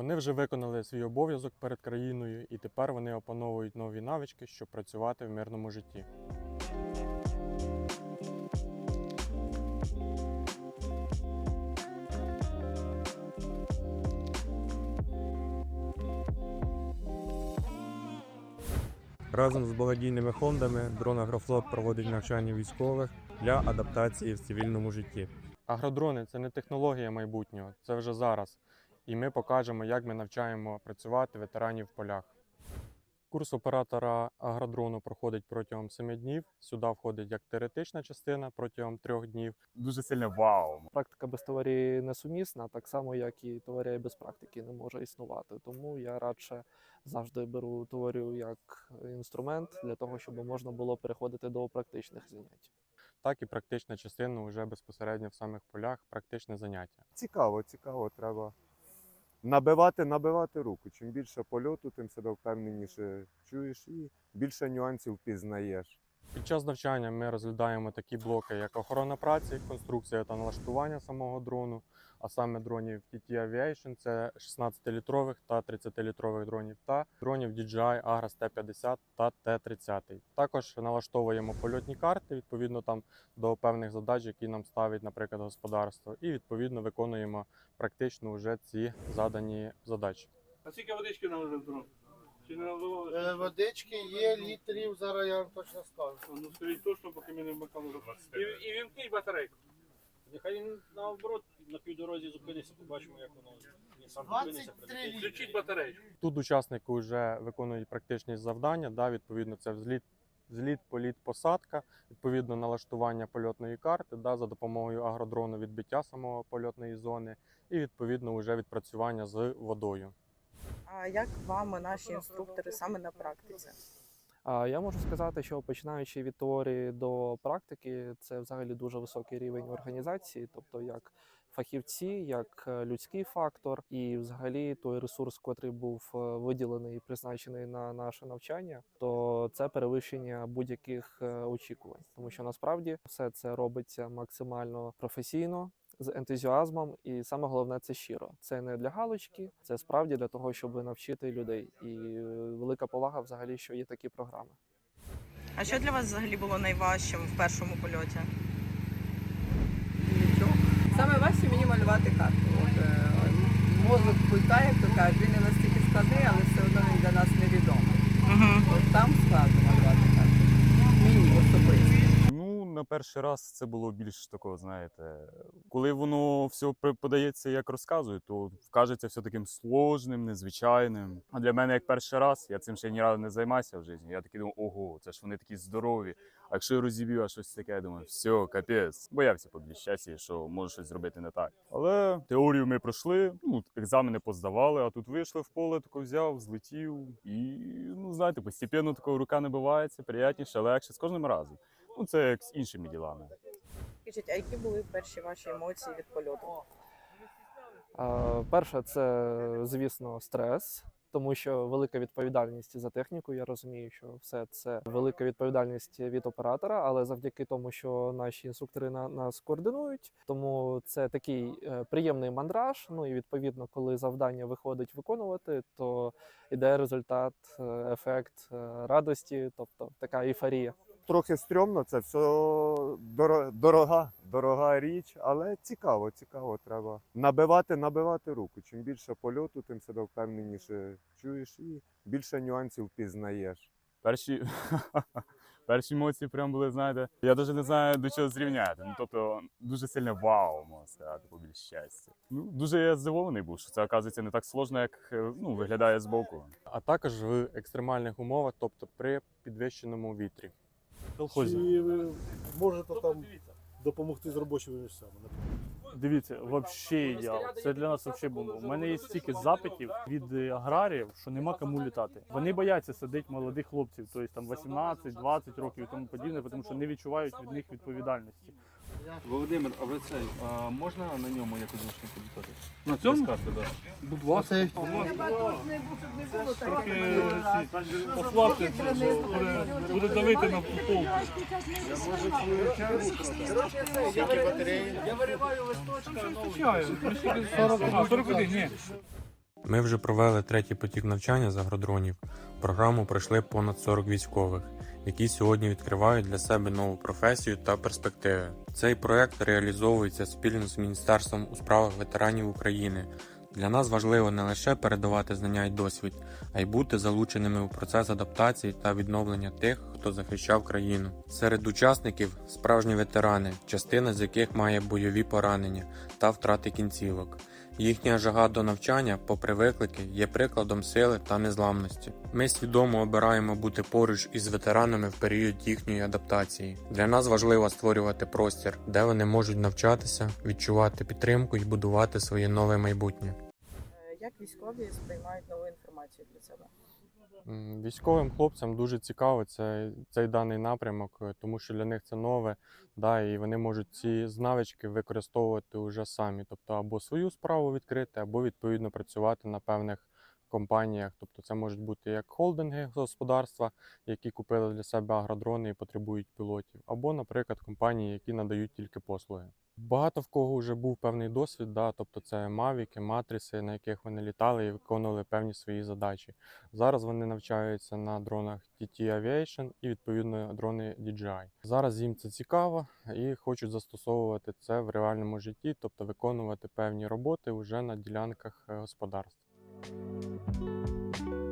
Вони вже виконали свій обов'язок перед країною, і тепер вони опановують нові навички, щоб працювати в мирному житті. Разом з благодійними фондами Дрон Агрофлот проводить навчання військових для адаптації в цивільному житті. Агродрони це не технологія майбутнього, це вже зараз. І ми покажемо, як ми навчаємо працювати ветеранів в полях. Курс оператора агродрону проходить протягом 7 днів. Сюди входить як теоретична частина протягом 3 днів, дуже сильно вау. Практика без теорії несумісна, так само як і теорія без практики не може існувати. Тому я радше завжди беру теорію як інструмент для того, щоб можна було переходити до практичних занять. так і практична частина вже безпосередньо в самих полях, практичне заняття. Цікаво, цікаво, треба набивати, набивати руку. Чим більше польоту, тим себе впевненіше чуєш і більше нюансів пізнаєш. Під час навчання ми розглядаємо такі блоки, як охорона праці, конструкція та налаштування самого дрону, а саме дронів TT Aviation, це 16-літрових та 30-літрових дронів, та дронів DJI Agras T50 та T30. Також налаштовуємо польотні карти відповідно там до певних задач, які нам ставить, наприклад, господарство, і відповідно виконуємо практично вже ці задані задачі. А скільки водички нам дрон? Чи не наливали? Е, Водички є літрів, зараз я вам точно скажу. Ну скажіть точно, поки ми не вмикали. І, і вімкніть батарейку. Нехай він наоборот на півдорозі зупиниться, побачимо, як воно він сам зупиниться. 23 літри. Включіть батарейку. Тут учасники вже виконують практичні завдання. Да, відповідно, це взліт, взліт, політ, посадка, відповідно налаштування польотної карти, да, за допомогою агродрону відбиття самого польотної зони, і відповідно вже відпрацювання з водою. А як вам наші інструктори саме на практиці? Я можу сказати, що починаючи від теорії до практики, це взагалі дуже високий рівень організації, тобто як фахівці, як е, людський фактор, і взагалі той ресурс, котрий був е, виділений і призначений на наше навчання, то це перевищення будь-яких е, очікувань, тому що насправді все це робиться максимально професійно. З ентузіазмом, і саме головне це щиро. Це не для галочки, це справді для того, щоб навчити людей. І е, велика повага, взагалі, що є такі програми. А що для вас взагалі було найважчим в першому польоті? Нічого. Саме важче мені малювати карту. От, е, мозок пульта, як то кажуть, він не настільки складний, але все одно він для нас невідомий. Угу. От там складно малювати карту. На перший раз це було більш такого, знаєте, коли воно все подається, як розказують, то кажеться все таким сложним, незвичайним. А для мене як перший раз, я цим ще ні разу не займався в житті. Я такий думав, ого, це ж вони такі здорові. А якщо я розіб'ю, а щось таке, я думаю, все, капець. Боявся поближчасі, що можу щось зробити не так. Але теорію ми пройшли, ну, екзамени поздавали, а тут вийшли в поле, тако взяв, злетів. І, ну, знаєте, постепенно такого рука набивається, приятніше, легше з кожним разом. Ну, це як з іншими ділами. Скажіть, а які були перші ваші емоції від польоту? А, Перше, це звісно стрес, тому що велика відповідальність за техніку. Я розумію, що все це велика відповідальність від оператора, але завдяки тому, що наші інструктори на нас координують, тому це такий е, приємний мандраж. Ну і відповідно, коли завдання виходить виконувати, то іде результат, е, ефект е, радості, тобто така ейфорія. Трохи стрьомно, це все доро- дорога, дорога річ, але цікаво, цікаво. Треба набивати, набивати руку. Чим більше польоту, тим себе впевненіше чуєш і більше нюансів пізнаєш. Перші, перші емоції прям були, знаєте, я навіть не знаю до чого зрівняти. Ну, тобто, дуже сильне вау, можна сказати, побільш щастя. Ну, дуже я здивований був, що це, оказується, не так сложно, як е, ну, виглядає збоку. А також в екстремальних умовах, тобто при підвищеному вітрі. Колхозі. Чи ви можете там допомогти з робочими місцями? Дивіться, вообще ідеал. Це для нас вообще було. У мене є стільки запитів від е, аграріїв, що нема кому літати. Вони бояться садити молодих хлопців, тобто там 18-20 років і тому подібне, тому що не відчувають від них відповідальності. Володимир, а ви цей, а можна на ньому якось можна політати? На цьому? Будь ласка. Трохи послабте, буде, давити на пол. Я вириваю листочка, Звичайно, 41, ні. Ми вже провели третій потік навчання з агродронів. Програму пройшли понад 40 військових, які сьогодні відкривають для себе нову професію та перспективи. Цей проект реалізовується спільно з Міністерством у справах ветеранів України. Для нас важливо не лише передавати знання й досвід, а й бути залученими у процес адаптації та відновлення тих, хто захищав країну. Серед учасників справжні ветерани, частина з яких має бойові поранення та втрати кінцівок. Їхня жага до навчання, попри виклики, є прикладом сили та незламності. Ми свідомо обираємо бути поруч із ветеранами в період їхньої адаптації. Для нас важливо створювати простір, де вони можуть навчатися, відчувати підтримку і будувати своє нове майбутнє. Як військові сприймають нову інформацію для себе? Військовим хлопцям дуже цікаво цей, цей даний напрямок, е, тому що для них це нове, да, і вони можуть ці знавички використовувати вже самі, тобто або свою справу відкрити, або відповідно працювати на певних компаніях. Тобто це можуть бути як холдинги господарства, які купили для себе агродрони і потребують пілотів, або, наприклад, компанії, які надають тільки послуги. Багато в кого вже був певний досвід, да, тобто це мавіки, матриси, на яких вони літали і виконували певні свої задачі. Зараз вони навчаються на дронах TT Aviation і відповідно дрони DJI. Зараз їм це цікаво і хочуть застосовувати це в реальному житті, тобто виконувати певні роботи вже на ділянках е, господарств. Thank you.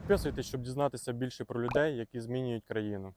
Підписуйтесь, щоб дізнатися більше про людей, які змінюють країну.